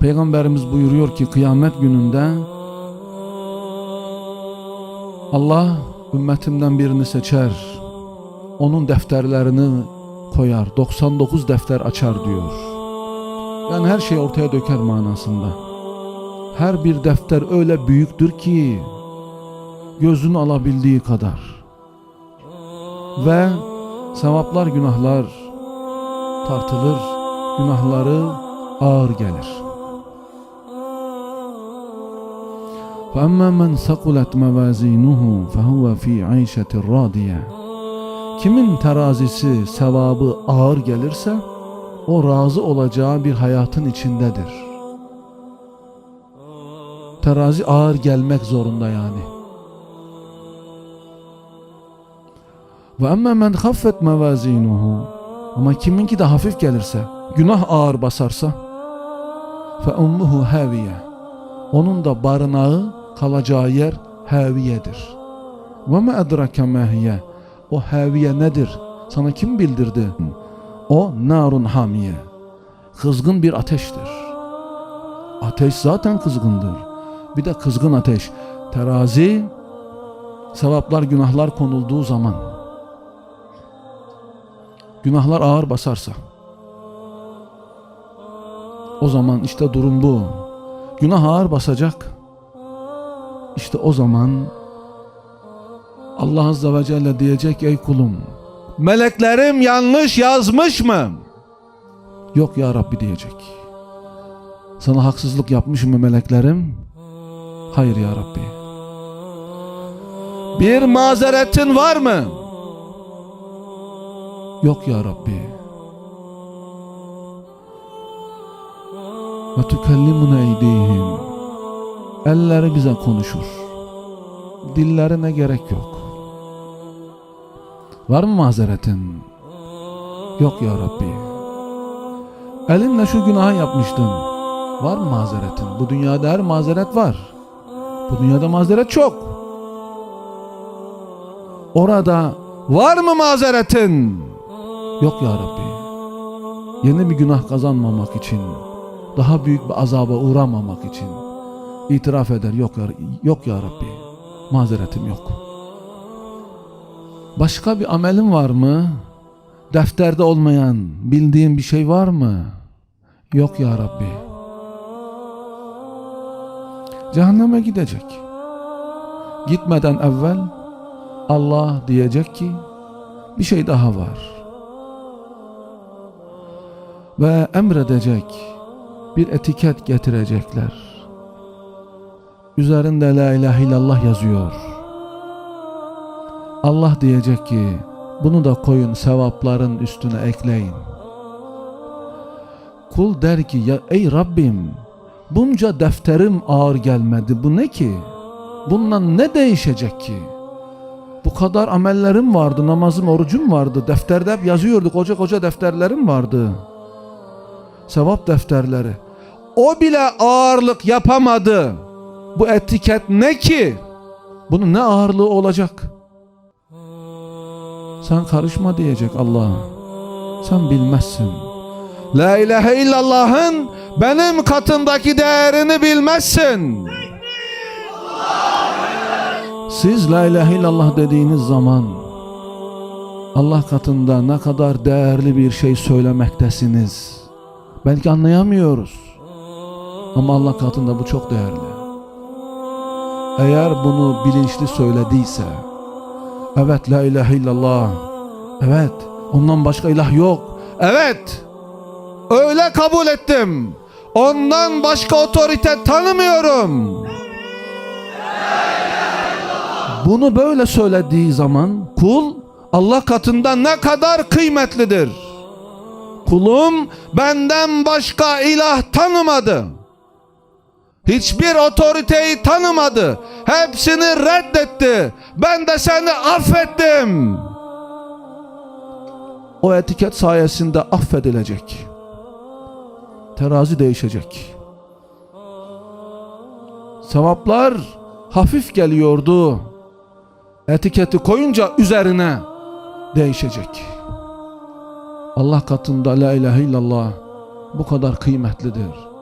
Peygamberimiz buyuruyor ki kıyamet gününde Allah ümmetimden birini seçer. Onun defterlerini koyar. 99 defter açar diyor. Yani her şey ortaya döker manasında. Her bir defter öyle büyüktür ki gözün alabildiği kadar. Ve sevaplar günahlar tartılır. Günahları ağır gelir. فَأَمَّا مَنْ ثَقُلَتْ مَوَازِينُهُ فَهُوَ فِي عَيْشَةٍ رَاضِيَةٍ Kimin terazisi, sevabı ağır gelirse, o razı olacağı bir hayatın içindedir. Terazi ağır gelmek zorunda yani. Ve emme men haffet mevazinuhu ama kiminki de hafif gelirse, günah ağır basarsa fe ummuhu haviye onun da barınağı kalacağı yer haviyedir. Ve me edrake mehiye o haviye nedir? Sana kim bildirdi? O narun hamiye. Kızgın bir ateştir. Ateş zaten kızgındır. Bir de kızgın ateş. Terazi sevaplar günahlar konulduğu zaman günahlar ağır basarsa o zaman işte durum bu. Günah ağır basacak. İşte o zaman Allah Azze ve Celle diyecek ey kulum meleklerim yanlış yazmış mı? Yok ya Rabbi diyecek. Sana haksızlık yapmış mı meleklerim? Hayır ya Rabbi. Bir mazeretin var mı? Yok ya Rabbi. Ve tükellimuna eydihim. Elleri bize konuşur. Dillerine gerek yok. Var mı mazeretin? Yok ya Rabbi. Elinle şu günahı yapmıştın. Var mı mazeretin? Bu dünyada her mazeret var. Bu dünyada mazeret çok. Orada var mı mazeretin? Yok ya Rabbi. Yeni bir günah kazanmamak için, daha büyük bir azaba uğramamak için itiraf eder. Yok ya, yok ya Rabbi. Mazeretim yok. Başka bir amelin var mı? Defterde olmayan bildiğin bir şey var mı? Yok ya Rabbi. Cehenneme gidecek. Gitmeden evvel Allah diyecek ki bir şey daha var. Ve emredecek bir etiket getirecekler. Üzerinde la ilahe illallah yazıyor. Allah diyecek ki bunu da koyun sevapların üstüne ekleyin. Kul der ki ya ey Rabbim bunca defterim ağır gelmedi bu ne ki? Bundan ne değişecek ki? Bu kadar amellerim vardı, namazım, orucum vardı. Defterde hep yazıyordu, koca koca defterlerim vardı. Sevap defterleri. O bile ağırlık yapamadı. Bu etiket ne ki? Bunun ne ağırlığı olacak? Sen karışma diyecek Allah. Sen bilmezsin. La ilahe illallah'ın benim katımdaki değerini bilmezsin. Siz la ilahe illallah dediğiniz zaman Allah katında ne kadar değerli bir şey söylemektesiniz. Belki anlayamıyoruz. Ama Allah katında bu çok değerli. Eğer bunu bilinçli söylediyse, evet la ilahe illallah, evet ondan başka ilah yok, evet öyle kabul ettim. Ondan başka otorite tanımıyorum. Bunu böyle söylediği zaman kul Allah katında ne kadar kıymetlidir. Kulum benden başka ilah tanımadı. Hiçbir otoriteyi tanımadı. Hepsini reddetti. Ben de seni affettim. O etiket sayesinde affedilecek. Terazi değişecek. Sevaplar hafif geliyordu. Etiketi koyunca üzerine değişecek. Allah katında la ilahe illallah bu kadar kıymetlidir.